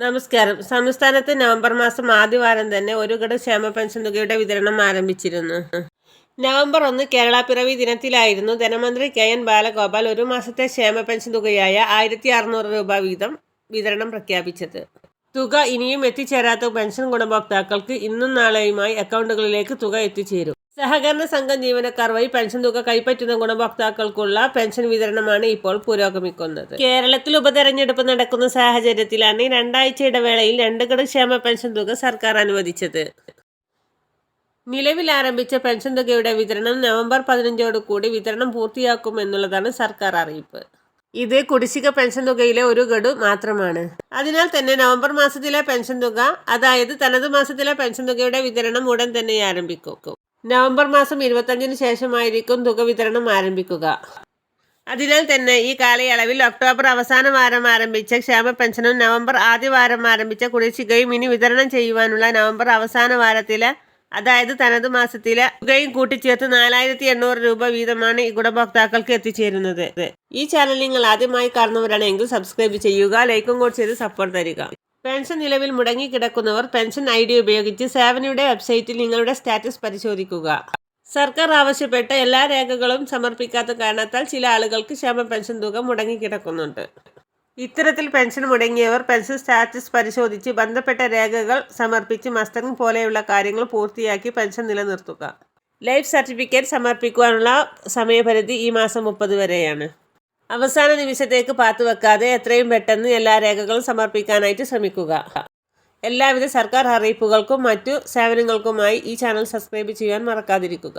നമസ്കാരം. സംസ്ഥാനത്ത് നവംബർ മാസം ആദ്യവാരം തന്നെ ഒരു ഗഡു ക്ഷേമ പെൻഷൻ തുകയുടെ വിതരണം ആരംഭിച്ചിരുന്നു. നവംബർ ഒന്ന് കേരള പിറവി ദിനത്തിലായിരുന്നു. ധനമന്ത്രി കെ എൻ ബാലഗോപാൽ ഒരു മാസത്തെ ക്ഷേമ പെൻഷൻ തുകയായ ആയിരത്തി അറുന്നൂറ് രൂപ വീതം വിതരണം പ്രഖ്യാപിച്ചത്. തുക ഇനിയും എത്തിച്ചേരാത്ത പെൻഷൻ ഗുണഭോക്താക്കൾക്ക് ഇന്നും നാളെയുമായി അക്കൗണ്ടുകളിലേക്ക് തുക എത്തിച്ചേരും. സഹകരണ സംഘം ജീവനക്കാർ വഴി പെൻഷൻ തുക കൈപ്പറ്റുന്ന ഗുണഭോക്താക്കൾക്കുള്ള പെൻഷൻ വിതരണമാണ് ഇപ്പോൾ പുരോഗമിക്കുന്നത്. കേരളത്തിൽ ഉപതെരഞ്ഞെടുപ്പ് നടക്കുന്ന സാഹചര്യത്തിലാണ് രണ്ടാഴ്ച ഇടവേളയിൽ രണ്ട് ഗഡു ക്ഷേമ പെൻഷൻ തുക സർക്കാർ അനുവദിച്ചത്. നിലവിൽ ആരംഭിച്ച പെൻഷൻ തുകയുടെ വിതരണം നവംബർ പതിനഞ്ചോടുകൂടി വിതരണം പൂർത്തിയാക്കുമെന്നുള്ളതാണ് സർക്കാർ അറിയിപ്പ്. ഇത് കുടിശ്ശിക പെൻഷൻ തുകയിലെ ഒരു ഗഡു മാത്രമാണ്. അതിനാൽ തന്നെ നവംബർ മാസത്തിലെ പെൻഷൻ തുക അതായത് തനത് മാസത്തിലെ പെൻഷൻ തുകയുടെ വിതരണം ഉടൻ തന്നെ ആരംഭിക്കും. നവംബർ മാസം ഇരുപത്തഞ്ചിന് ശേഷമായിരിക്കും തുക വിതരണം ആരംഭിക്കുക. അതിനാൽ തന്നെ ഈ കാലയളവിൽ ഒക്ടോബർ അവസാന വാരം ആരംഭിച്ച ക്ഷേമ പെൻഷനും നവംബർ ആദ്യ വാരം ആരംഭിച്ച കുടിശ്ശികയും ഇനി വിതരണം ചെയ്യുവാനുള്ള നവംബർ അവസാന വാരത്തിലെ അതായത് തനത് മാസത്തിലെ തുകയും കൂട്ടിച്ചേർത്ത് നാലായിരത്തി എണ്ണൂറ് രൂപ വീതമാണ് ഈ ഗുണഭോക്താക്കൾക്ക് എത്തിച്ചേരുന്നത്. ഈ ചാനൽ നിങ്ങൾ ആദ്യമായി കാണുന്നവരാണെങ്കിൽ സബ്സ്ക്രൈബ് ചെയ്യുക ലൈക്കും കൂടി ചെയ്ത് സപ്പോർട്ട് തരിക. പെൻഷൻ നിലവിൽ മുടങ്ങിക്കിടക്കുന്നവർ പെൻഷൻ ഐ ഡി ഉപയോഗിച്ച് സേവനയുടെ വെബ്സൈറ്റിൽ നിങ്ങളുടെ സ്റ്റാറ്റസ് പരിശോധിക്കുക. സർക്കാർ ആവശ്യപ്പെട്ട എല്ലാ രേഖകളും സമർപ്പിക്കാത്ത കാരണത്താൽ ചില ആളുകൾക്ക് ക്ഷേമ പെൻഷൻ തുക മുടങ്ങിക്കിടക്കുന്നുണ്ട്. ഇത്തരത്തിൽ പെൻഷൻ മുടങ്ങിയവർ പെൻഷൻ സ്റ്റാറ്റസ് പരിശോധിച്ച് ബന്ധപ്പെട്ട രേഖകൾ സമർപ്പിച്ച് മസ്റ്ററിംഗ് പോലെയുള്ള കാര്യങ്ങൾ പൂർത്തിയാക്കി പെൻഷൻ നിലനിർത്തുക. ലൈഫ് സർട്ടിഫിക്കറ്റ് സമർപ്പിക്കുവാനുള്ള സമയപരിധി ഈ മാസം മുപ്പത് വരെയാണ്. അവസാന നിമിഷത്തേക്ക് പാത്തുവെക്കാതെ എത്രയും പെട്ടെന്ന് എല്ലാ രേഖകളും സമർപ്പിക്കാനായിട്ട് ശ്രമിക്കുക. എല്ലാവിധ സർക്കാർ അറിയിപ്പുകൾക്കും മറ്റു സേവനങ്ങൾക്കുമായി ഈ ചാനൽ സബ്സ്ക്രൈബ് ചെയ്യാൻ മറക്കാതിരിക്കുക.